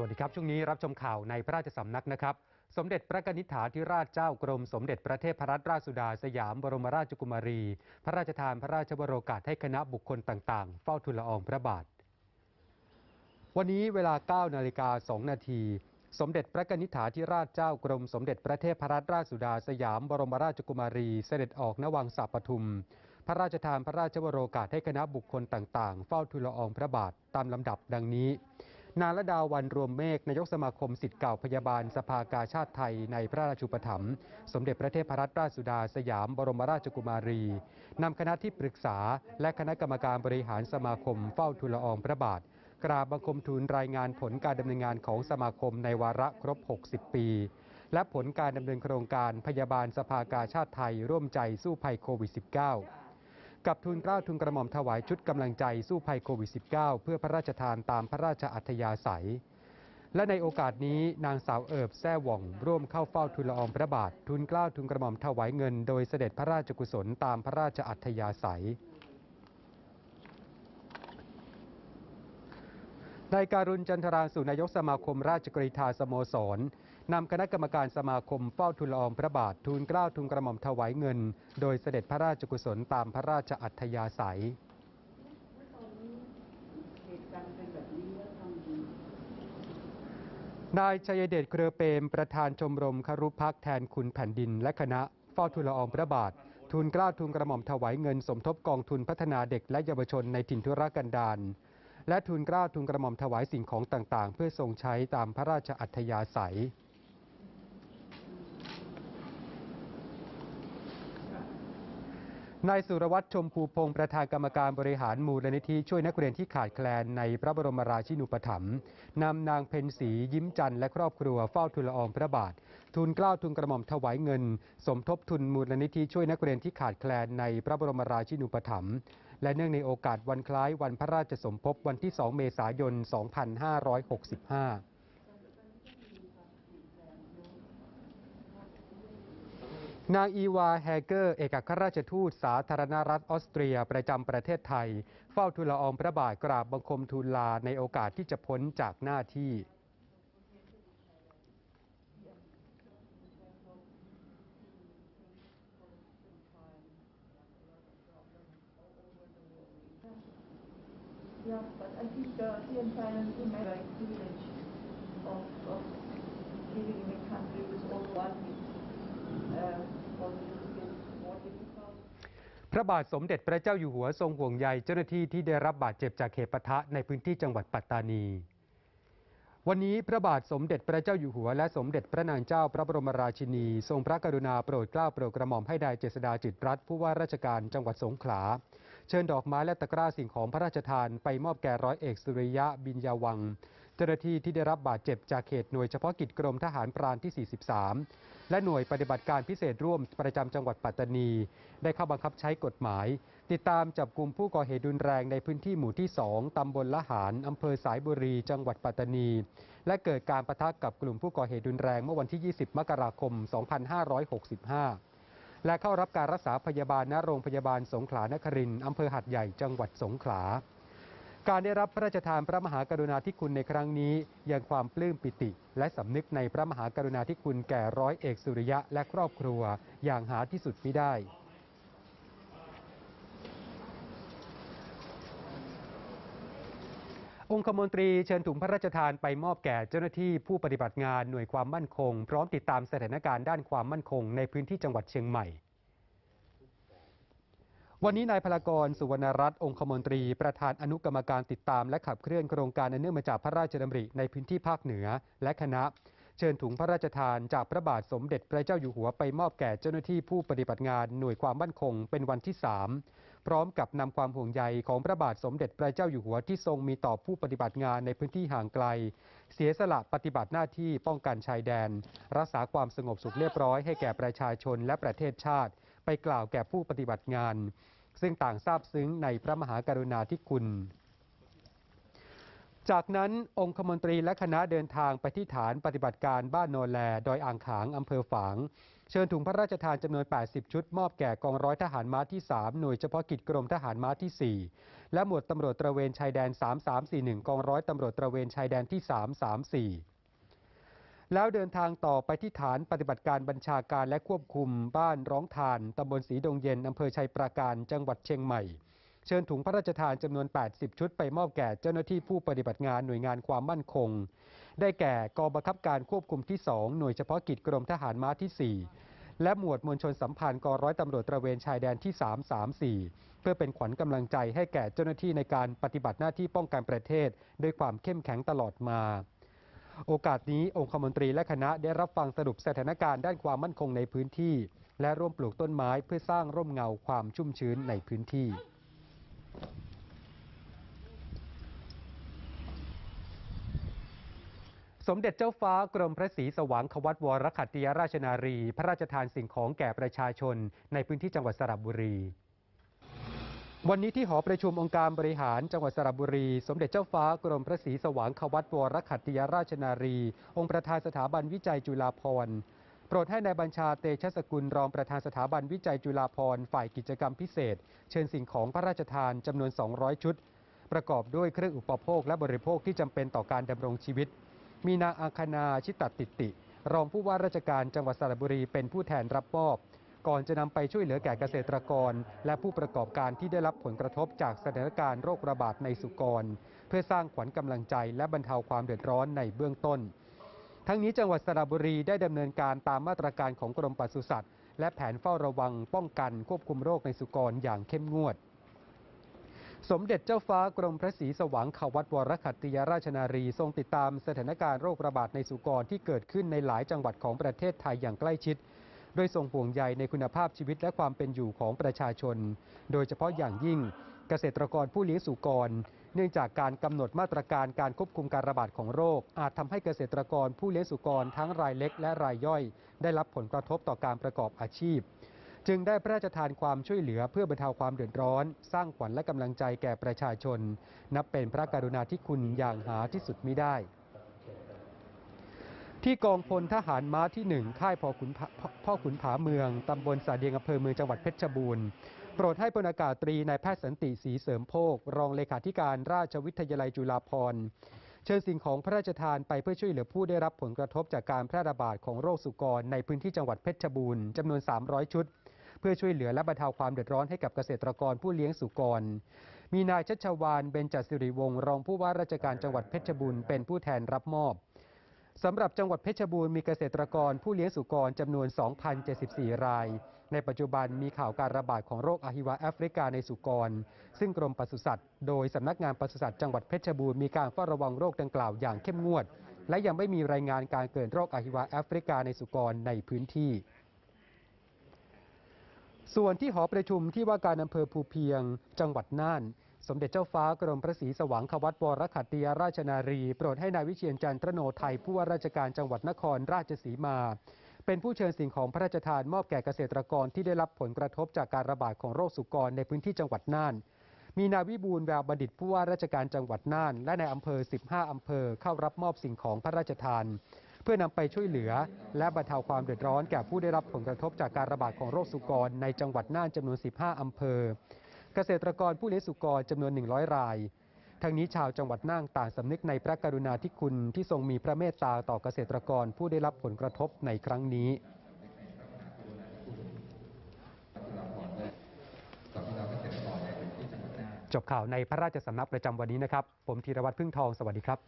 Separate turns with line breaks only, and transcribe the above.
วัสดีครับ ช่วงนี้รับชมข่าวในพระราชสำนักนะครับ สมเด็จพระนิษฐาธิราชเจ้ากรม สมเด็จพระเทพรัตนราชสุดาสยามบรมราชกุมารี พระราชทานพระราชวโรกาสให้คณะบุคคลต่างๆ เฝ้าทูลละอองพระบาท วันนี้เวลา 9 นาฬิกา 2 นาที สมเด็จพระนิษฐาธิราชเจ้ากรม สมเด็จพระเทพรัตนราชสุดาสยามบรมราชกุมารีเสด็จออกณวังสาปทุม พระราชทานพระราชวโรกาสให้คณะบุคคลต่างๆ เฝ้าทูลละอองพระบาทตามลำดับดังนี้ นาระดาวันรวมเมฆนายกสมาคมสิทธิ์เก่าพยาบาลสภากาชาติไทยในพระราชูปถัมภ์สมเด็จพระเทพรัตนราชสุดาสยามบรมราชกุมารีนำคณะที่ปรึกษา และคณะกรรมการบริหารสมาคมเฝ้าทูลอองพระบาท กราบบังคมทูลรายงานผลการดำเนินงานของสมาคมในวาระครบ 60 ปี และผลการดำเนินโครงการพยาบาลสภากาชาติไทยร่วมใจสู้ภัยโควิด -19 กับทุนกล้าทุนกระหม่อมถวายชุดกำลังใจสู้ภัยโควิด -19 เพื่อพระราชทานตามพระราชอัธยาศัย และในโอกาสนี้นางสาวเอิบแซ่หว่อง ร่วมเข้าเฝ้าทุนละอองพระบาท ทุนกล้าทุนกระหม่อมถวายเงิน โดยเสด็จพระราชกุศลตามพระราชอัธยาศัยนายการุณจันทรางสุนายกสมาคมราชกรีธาสโมสร นำคณะกรรมการสมาคมเฝ้าทุนละอองพระบาททูลเกล้าทุนกระหม่อมถวายเงิน โดยเสด็จพระราชกุศลตามพระราชอัธยาศัยนายชัยเดชเครือเปมประธานชมรมคารุพักษ์แทนคุณแผ่นดิน และคณะเฝ้าทุนละอองพระบาททูลกล้าทุนกระหม่อมถวายเงินสมทบกองทุนพัฒนาเด็กและเยาวชนในถิ่นทุรกันดารและทูลกล้าทุนกระหม่อมถวายสิ่งของต่างๆ เพื่อทรงใช้ตามพระราชอัธยาศัย นายสุรวัตรชมพูพงศ์ประธานกรรมการบริหารมูลนิธิช่วยนักเรียนที่ขาดแคลนในพระบรมราชินูปถัมภ์นำนางเพ็ญศรียิ้มจันทร์และครอบครัวเฝ้าทุลอองพระบาททูลเกล้าทุนกระหม่อมถวายเงิน สมทบทุนมูลนิธิช่วยนักเรียนที่ขาดแคลนในพระบรมราชินูปถัมภ์และเนื่องในโอกาสวันคล้ายวันพระราชสมภพวันที่ 2 เมษายน 2565 นางอีวาแฮเกอร์ เอกอัครราชทูตสาธารณรัฐออสเตรียประจำประเทศไทย เฝ้าทูลอองพระบาทกราบบังคมทูลลาในโอกาสที่จะพ้นจากหน้าที่ พระบาทสมเด็จพระเจ้าอยู่หัวทรงห่วงใยเจ้าหน้าที่ที่ได้รับบาดเจ็บจากเหตุปะทะในพื้นที่จังหวัดปัตตานี วันนี้พระบาทสมเด็จพระเจ้าอยู่หัว และสมเด็จพระนางเจ้าพระบรมราชินี ทรงพระกรุณาโปรดเกล้าโปรดกระหม่อมให้นายเจษดาจิตรัตน์ผู้ว่าราชการจังหวัดสงขลา เชิญดอกไม้และตะกร้าสิ่งของพระราชทานไปมอบแก่ร้อยเอกสุริยะบินยาวัง เจ้าหน้าที่ที่ได้รับบาดเจ็บจากเขตหน่วยเฉพาะกิจกรมทหารพรานที่ 43 และหน่วยปฏิบัติการพิเศษร่วมประจำจังหวัดปัตตานี ได้เข้าบังคับใช้กฎหมาย ติดตามจับกลุ่มผู้ก่อเหตุรุนแรงในพื้นที่หมู่ที่ 2 ตำบลละหารอำเภอสายบุรี จังหวัดปัตตานี และเกิดการประทะกับกลุ่มผู้ก่อเหตุรุนแรงเมื่อวันที่ 20 มกราคม 2565และเข้ารับการรักษาพยาบาลณโรงพยาบาลสงขลานครินทร์อำเภอหัดใหญ่จังหวัดสงขลา การได้รับพระราชทานพระมหากรุณาธิคุณในครั้งนี้ ยังความปลื้มปิติ และสำนึกในพระมหากรุณาธิคุณแก่ร้อยเอกสุริยะและครอบครัวอย่างหาที่สุดมิได้องคมนตรีเชิญถุงพระราชทานไปมอบแก่เจ้าหน้าที่ผู้ปฏิบัติงานหน่วยความมั่นคง พร้อมติดตามสถานการณ์ด้านความมั่นคงในพื้นที่จังหวัดเชียงใหม่ วันนี้นายพลากรสุวรรณรัตน์องคมนตรี ประธานอนุกรรมการติดตาม และขับเคลื่อนโครงการอันเนื่องมาจากพระราชดำริในพื้นที่ภาคเหนือ และคณะ เชิญถุงพระราชทานจากพระบาทสมเด็จพระเจ้าอยู่หัวไปมอบแก่เจ้าหน้าที่ผู้ปฏิบัติงานหน่วยความมั่นคงเป็นวันที่ 3 พร้อมกับนำความห่วงใยของพระบาทสมเด็จพระเจ้าอยู่หัวที่ทรงมีต่อผู้ปฏิบัติงานในพื้นที่ห่างไกล เสียสละปฏิบัติหน้าที่ป้องกันชายแดน รักษาความสงบสุขเรียบร้อยให้แก่ประชาชนและประเทศชาติ ไปกล่าวแก่ผู้ปฏิบัติงาน ซึ่งต่างทราบซึ้งในพระมหากรุณาธิคุณ จากนั้นองคมนตรีและคณะเดินทางไปที่ฐานปฏิบัติการบ้านโนแลดอยอ่างขางอำเภอฝาง เชิญถุงพระราชทานจำนวน 80 ชุด มอบแก่กองร้อยทหารม้าที่ 3 หน่วยเฉพาะกิจกรมทหารม้าที่ 4 และหมวดตำรวจตระเวนชายแดน 3341 กองร้อยตำรวจตระเวนชายแดนที่ 334 แล้วเดินทางต่อไปที่ฐานปฏิบัติการบัญชาการและควบคุมบ้านร้องทานตำบลสีดงเย็นอำเภอชัยปราการจังหวัดเชียงใหม่ เชิญถุงพระราชทานจำนวน 80 ชุดไปมอบแก่เจ้าหน้าที่ผู้ปฏิบัติงานหน่วยงานความมั่นคง ได้แก่กองบังคับการควบคุมที่ 2 หน่วยเฉพาะกิจกรมทหารม้าที่ 4 และหมวดมวลชนสัมพันธ์กองร้อยตำรวจตระเวนชายแดนที่ 334 เพื่อเป็นขวัญกำลังใจให้แก่เจ้าหน้าที่ในการปฏิบัติหน้าที่ป้องกันประเทศ ด้วยความเข้มแข็งตลอดมา โอกาสนี้องคมนตรีและคณะได้รับฟังสรุปสถานการณ์ด้านความมั่นคงในพื้นที่ และร่วมปลูกต้นไม้เพื่อสร้างร่มเงาความชุ่มชื้นในพื้นที่สมเด็จเจ้าฟ้ากรมพระศรีสว่างควัตวรขัตติยราชนารี พระราชทานสิ่งของแก่ประชาชนในพื้นที่จังหวัดสระบุรี วันนี้ที่หอประชุมองค์การบริหารจังหวัดสระบุรี สมเด็จเจ้าฟ้ากรมพระศรีสว่างควัตวรขัตติยราชนารี องค์ประธานสถาบันวิจัยจุฬาภรณ์โปรดให้ในายบัญชาเตชะสกุลรองประธานสถาบันวิจัยจุฬาภรณ์ฝ่ายกิจกรรมพิเศษ เชิญสิ่งของพระราชทานจำนวน 200 ชุด ประกอบด้วยเครื่องอุปโภคและบริโภคที่จำเป็นต่อการดำรงชีวิต มีนางอังคณาชิตติติ รองผู้ว่าราชการจังหวัดสระบุรีเป็นผู้แทนรับมอบ ก่อนจะนำไปช่วยเหลือแก่เกษตรกร และผู้ประกอบการที่ได้รับผลกระทบจากสถานการณ์โรคระบาดในสุกร เพื่อสร้างขวัญกำลังใจและบรรเทาความเดือดร้อนในเบื้องต้น ทั้งนี้จังหวัดสระบุรีได้ดำเนินการตามมาตรการของกรมปศุสัตว์ และแผนเฝ้าระวังป้องกันควบคุมโรคในสุกรอย่างเข้มงวดสมเด็จเจ้าฟ้ากรมพระศรีสว่างขวัตวรขัตติยราชนารีทรงติดตามสถานการณ์โรคระบาดในสุกรที่เกิดขึ้นในหลายจังหวัดของประเทศไทยอย่างใกล้ชิด โดยทรงห่วงใยในคุณภาพชีวิตและความเป็นอยู่ของประชาชน โดยเฉพาะอย่างยิ่งเกษตรกรผู้เลี้ยงสุกร เนื่องจากการกำหนดมาตรการการควบคุมการระบาดของโรค อาจทำให้เกษตรกรผู้เลี้ยงสุกรทั้งรายเล็กและรายย่อย ได้รับผลกระทบต่อการประกอบอาชีพ จึงได้พระราชทานความช่วยเหลือเพื่อบรรเทาความเดือดร้อน สร้างขวัญและกำลังใจแก่ประชาชน นับเป็นพระกรุณาธิคุณอย่างหาที่สุดมิได้ ที่กองพลทหารม้าที่หนึ่งค่ายพ่อขุนผาพ่อขุนผาเมือง ตำบลสาเดียงอำเภอเมืองจังหวัดเพชรบูรณ์ โปรดให้พลอากาศตรีนายแพทย์สันติศรีเสริมโภค รองเลขาธิการราชวิทยาลัยจุฬาภรณ์ เชิญสิ่งของพระราชทานไปเพื่อช่วยเหลือผู้ได้รับผลกระทบจากการแพร่ระบาดของโรคสุกรในพื้นที่จังหวัดเพชรบูรณ์จำนวน 300 ชุด เพื่อช่วยเหลือและบรรเทาความเดือดร้อนให้กับเกษตรกรผู้เลี้ยงสุกร มีนายชัชวานเบญจสิริวงศ์รองผู้ว่าราชการจังหวัดเพชรบูรณ์เป็นผู้แทนรับมอบ สำหรับจังหวัดเพชรบูรณ์มีเกษตรกรผู้เลี้ยงสุกรจำนวน 2,074 ราย ในปัจจุบันมีข่าวการระบาดของโรคอหิวาแอฟริกาในสุกร ซึ่งกรมปศุสัตว์โดยสำนักงานปศุสัตว์จังหวัดเพชรบูรณ์มีการเฝ้าระวังโรคดังกล่าวอย่างเข้มงวด และยังไม่มีรายงานการเกิดโรคอหิวาแอฟริกาในสุกรในพื้นที่ ส่วนที่หอประชุมที่ว่าการอำเภอภูเพียง จังหวัดน่าน สมเด็จเจ้าฟ้ากรมพระศรีสว่างควัตวรขัตติยราชนารี โปรดให้นายวิเชียนจันทรโนไทยผู้ว่าราชการจังหวัดนครราชสีมา เป็นผู้เชิญสิ่งของพระราชทานมอบแก่เกษตรกรที่ได้รับผลกระทบจากการระบาดของโรคสุกรในพื้นที่จังหวัดน่าน มีนายวิบูลแววบัณฑิตผู้ว่าราชการจังหวัดน่าน และในอำเภอ 15 อำเภอเข้ารับมอบสิ่งของพระราชทาน เพื่อนำไปช่วยเหลือ และบรรเทาความเดือดร้อนแก่ผู้ได้รับผลกระทบจากการระบาดของโรคสุกรในจังหวัดน่านจำนวน 15 อำเภอ กษตรกรผู้เลี้ยงสุกรจำนวน 100 ราย ทั้งนี้ชาวจังหวัดน่านต่างสำนึกในพระกรุณาธิคุณที่ทรงมีพระเมตตาต่อเกษตรกรผู้ได้รับผลกระทบในครั้งนี้จบข่าวในพระราชสำนักประจำวันนี้นะครับ ผมธีรวัตรพึ่งทอง สวัสดีครับ